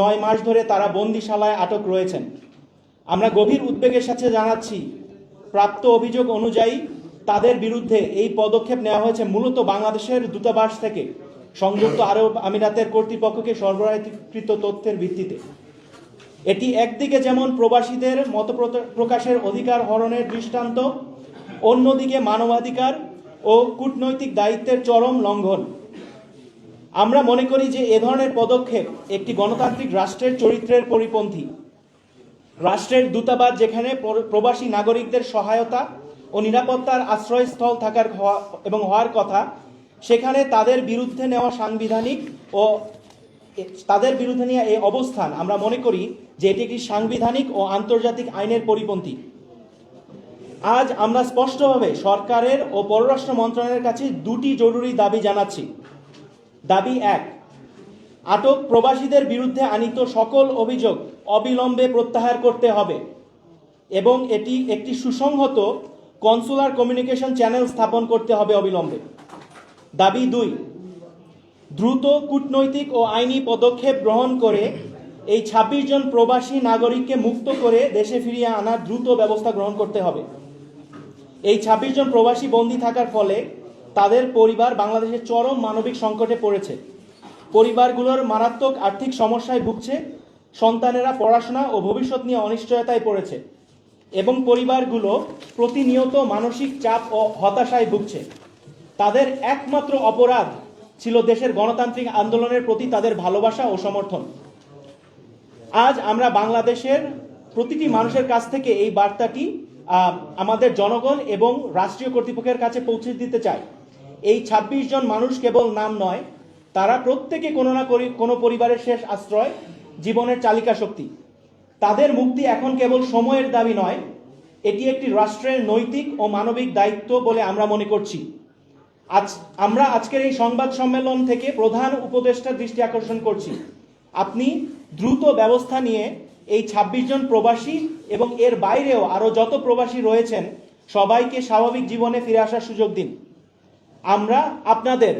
নয় মাস ধরে তারা বন্দিশালায় আটক রয়েছেন। আমরা গভীর উদ্বেগের সাথে জানাচ্ছি, প্রাপ্ত অভিযোগ অনুযায়ী তাদের বিরুদ্ধে এই পদক্ষেপ নেওয়া হয়েছে মূলত বাংলাদেশের দূতাবাস থেকে, সংযুক্ত আরব আমিরাতের কর্তৃপক্ষকে সরবরাহকৃত তথ্যের ভিত্তিতে। এটি একদিকে যেমন প্রবাসীদের মত প্রকাশের অধিকার হরণের দৃষ্টান্ত, অন্যদিকে মানবাধিকার ও কূটনৈতিক দায়িত্বের চরম লঙ্ঘন। আমরা মনে করি যে এ ধরনের পদক্ষেপ একটি গণতান্ত্রিক রাষ্ট্রের চরিত্রের পরিপন্থী। রাষ্ট্রের দূতাবাস যেখানে প্রবাসী নাগরিকদের সহায়তা ও নিরাপত্তার আশ্রয়স্থল থাকার এবং হওয়ার কথা, সেখানে তাদের বিরুদ্ধে নেওয়া সাংবিধানিক ও তাদের বিরুদ্ধে নেওয়া এই অবস্থান আমরা মনে করি যে এটি একটি সাংবিধানিক ও আন্তর্জাতিক আইনের পরিপন্থী। আজ আমরা স্পষ্টভাবে সরকারের ও পররাষ্ট্র মন্ত্রণালয়ের কাছে দুটি জরুরি দাবি জানাচ্ছি। দাবি এক। আটক প্রবাসীদের বিরুদ্ধে আনিত সকল অভিযোগ অবিলম্বে প্রত্যাহার করতে হবে এবং এটি একটি সুসংহত কনসুলার কমিউনিকেশন চ্যানেল স্থাপন করতে হবে অবিলম্বে। দাবি দুই, দ্রুত কূটনৈতিক ও আইনি পদক্ষেপ গ্রহণ করে এই ২৬ জন প্রবাসী নাগরিককে মুক্ত করে দেশে ফিরিয়ে আনার দ্রুত ব্যবস্থা গ্রহণ করতে হবে। এই ২৬ জন প্রবাসী বন্দী থাকার ফলে তাদের পরিবার বাংলাদেশের চরম মানবিক সংকটে পড়েছে। পরিবারগুলোর মারাত্মক আর্থিক সমস্যায় ভুগছে, সন্তানেরা পড়াশোনা ও ভবিষ্যৎ নিয়ে অনিশ্চয়তায় পড়েছে এবং পরিবারগুলো প্রতিনিয়ত মানসিক চাপ ও হতাশায় ভুগছে। তাদের একমাত্র অপরাধ ছিল দেশের গণতান্ত্রিক আন্দোলনের প্রতি তাদের ভালোবাসা ও সমর্থন। আজ আমরা বাংলাদেশের প্রতিটি মানুষের কাছ থেকে এই বার্তাটি আমাদের জনগণ এবং রাষ্ট্রীয় কর্তৃপক্ষের কাছে পৌঁছে দিতে চাই। এই ২৬ জন মানুষ কেবল নাম নয়, তারা প্রত্যেকে কোনো না কোনো পরিবারের শেষ আশ্রয়, জীবনের চালিকা শক্তি। তাদের মুক্তি এখন কেবল সময়ের দাবি নয়, এটি একটি রাষ্ট্রের নৈতিক ও মানবিক দায়িত্ব বলে আমরা মনে করছি। আজ আমরা আজকের এই সংবাদ সম্মেলন থেকে প্রধান উপদেষ্টার দৃষ্টি আকর্ষণ করছি। আপনি দ্রুত ব্যবস্থা নিয়ে এই ২৬ জন প্রবাসী এবং এর বাইরেও আরও যত প্রবাসী রয়েছেন, সবাইকে স্বাভাবিক জীবনে ফিরে আসার সুযোগ দিন। আমরা আপনাদের,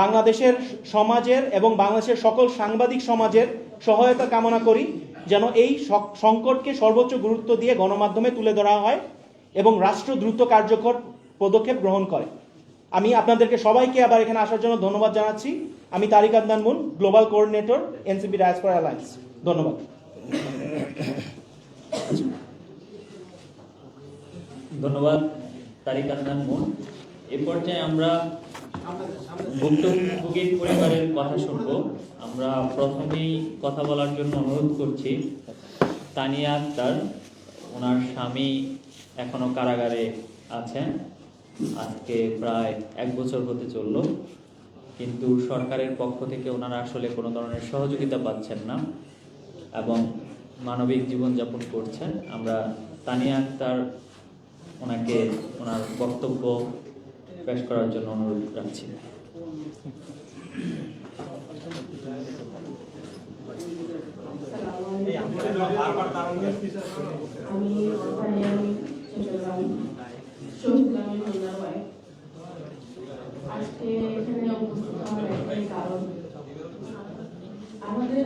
বাংলাদেশের সমাজের এবং বাংলাদেশের সকল সাংবাদিক সমাজের সহায়তা কামনা করি যেন এই সংকটকে সর্বোচ্চ গুরুত্ব দিয়ে গণমাধ্যমে তুলে ধরা হয় এবং রাষ্ট্র দ্রুত কার্যকর পদক্ষেপ গ্রহণ করে। আমি আপনাদেরকে সবাইকে আবার এখানে আসার জন্য ধন্যবাদ জানাচ্ছি। আমি Tariq Adnan Moon global coordinator NCP diaspora alliance ধন্যবাদ। ধন্যবাদ, তারিক আদনান মুন। এ পর্যায়ে আমরা ভুক্তভোগীর পরিবারের কথা শুনব। আমরা প্রথমেই কথা বলার জন্য অনুরোধ করছি, তানিয়া আক্তার, ওনার স্বামী এখনও কারাগারে আছেন। আজকে প্রায় এক বছর হতে চলল, কিন্তু সরকারের পক্ষ থেকে ওনারা আসলে কোনো ধরনের সহযোগিতা পাচ্ছেন না এবং মানবিক জীবনযাপন করছেন। আমরা তানিয়া আক্তার, ওনাকে, ওনার বক্তব্য পেশ করার জন্য অনুরোধ রাখছি। আজকে আমাদের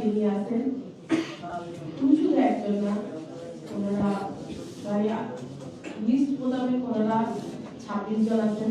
যিনি আছেন তুমি শুধু একজন না ওনারা প্রায় লিস্ট মোতাবেক ওনারা ছাব্বিশ জন আছেন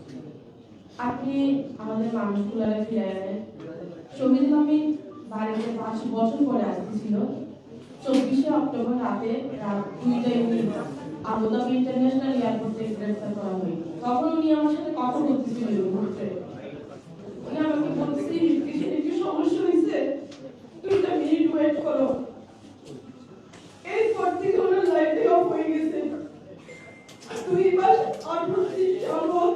আপনি আমাদের মানুষগুলারে ফিরে আনেন শহীদ আমি বাড়িতে পাঁচ বছর পরে আসতেছিল। চব্বিশে অক্টোবর রাতে রাত দুইটায় উনি আবুধাবি ইন্টারন্যাশনাল এয়ারপোর্ট গ্রেফতার করা হয়। তখন উনি আমার সাথে কথা বলতেছিল মুহূর্তে। উনি আমাকে বলতেছে একটু সমস্যা হয়েছে। দুইটা মিনিট ওয়েট করো। এরপর থেকে ওনার লাইফে অফ হয়ে গেছে। দুই মাস আঠারো দিন যাবত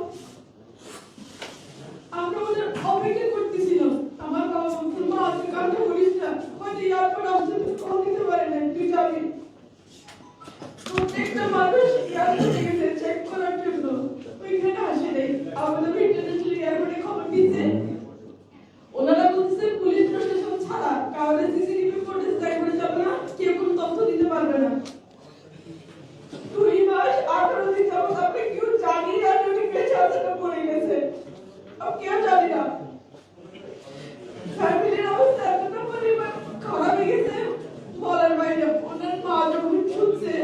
আমরা ওদের অপেক্ষা করতেছিলাম আমার বাবা বলছিল মা তুই কান্না করিস না হয়তো এয়ারপোর্ট আমি প্রত্যেকটা মানুষ এয়ারপোর্টে গেছে চেক করার জন্য ওইখানে আসে নাই আমাদের ইন্টারন্যাশনাল এয়ারপোর্টে খবর দিয়েছে ওনারা বলতেছে পুলিশ প্রশাসন ছাড়া কাউরে সিসিটিভি ফুটেজ দেখানো যাবে না কেউ কোনো তথ্য দিতে পারবে না দুই মাস আঠারো দিন যাবত আপনি কেউ জানি না যে উনি বেঁচে আছেন না পড়ে গেছে আমি কেউ জানি না ফ্যামিলির অবস্থা এতটা পরিমাণ খারাপ হয়ে গেছে বলার বাইরে ওনার মা যখন শুনছে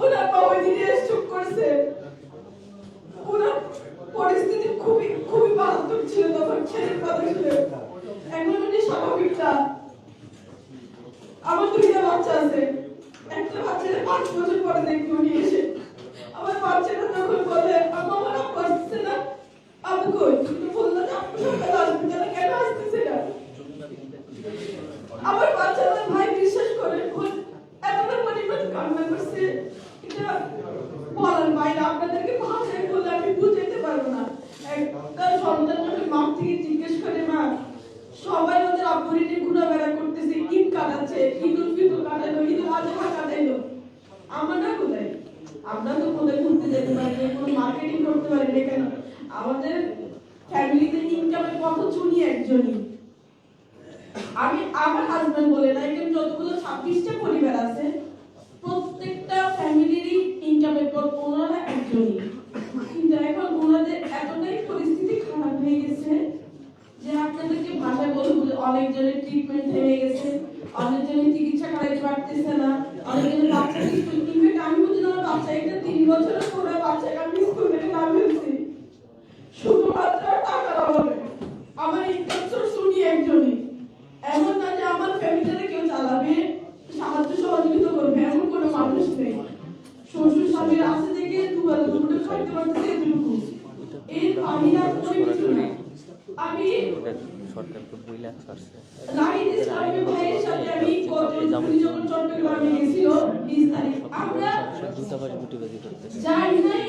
ওনার মা ওই দিনে চুপ করছে ওনার পরিস্থিতি খুবই খুবই মারাত্মক ছিল তখন ছেলের কথা ছিল এখন উনি স্বাভাবিক না আমার দুইটা বাচ্চা আছে। একটা বাচ্চাটা পাঁচ বছর পরে দেখি উনি এসে। আমার বাচ্চাটা যখন বলে আমার আসতেছে না। আমি কই? তুমি বলল যে সকালে আসবে কেন আসতেছে না? না। থেকে জিজ্ঞেস করে, মা, সবাই ওদের আব্বুরি নিয়ে করতেছে ঈদ কাটাচ্ছে, ঈদ উল ফিতর কাটাইলো, ঈদ উল আজহা কাটাইলো। আমরা কোথায়? আমরা তো কোথায় ঘুরতে যেতে পারি কোনো মার্কেটিং করতে পারি না কেন? আমাদের ফ্যামিলিতে ইনকামের পথ চুনি একজনই। আমি, আমার হাজবেন্ড বলে না, এখানে যতগুলো ছাব্বিশটা পরিবার আছে, প্রত্যেকটা ফ্যামিলিরই ইনকামের পথ, ওনারা একজনই। কিন্তু এখন ওনাদের এতটাই পরিস্থিতি খারাপ হয়ে গেছে যে আপনাদেরকে ভাষায় বলব অনেকজনের ট্রিটমেন্ট থেমে গেছে অনেকজনের চিকিৎসা করাইতে পারতেছে না অনেকজনের বাচ্চা স্কুল বুঝি না বাচ্চা একটা তিন বছরের পরে বাচ্চাকে আমি স্কুল থেকে নাম ফেলছি শুধুমাত্র টাকার অভাবে আমার ইনকাম সোর্স শুনি একজনই এমন না যে আমার ফ্যামিলিতে কেউ চালাবে সাহায্য সহযোগিতা করবে এমন কোনো মানুষ নেই শ্বশুর স্বামীর আছে থেকে দুবেলা দুপুরে খাইতে পারতেছে এতটুকু এর বাহিরে আর কোনো কিছু না আমি সরকারকে বইলে আসছে নাহিদ ইসলামের ভাইয়ের সাথে আমি গত উনি চট্টগ্রামে গেছিল বিশ তারিখ। আমরা দূতাবাস গুটিবাজি করতেছে। যাই নাই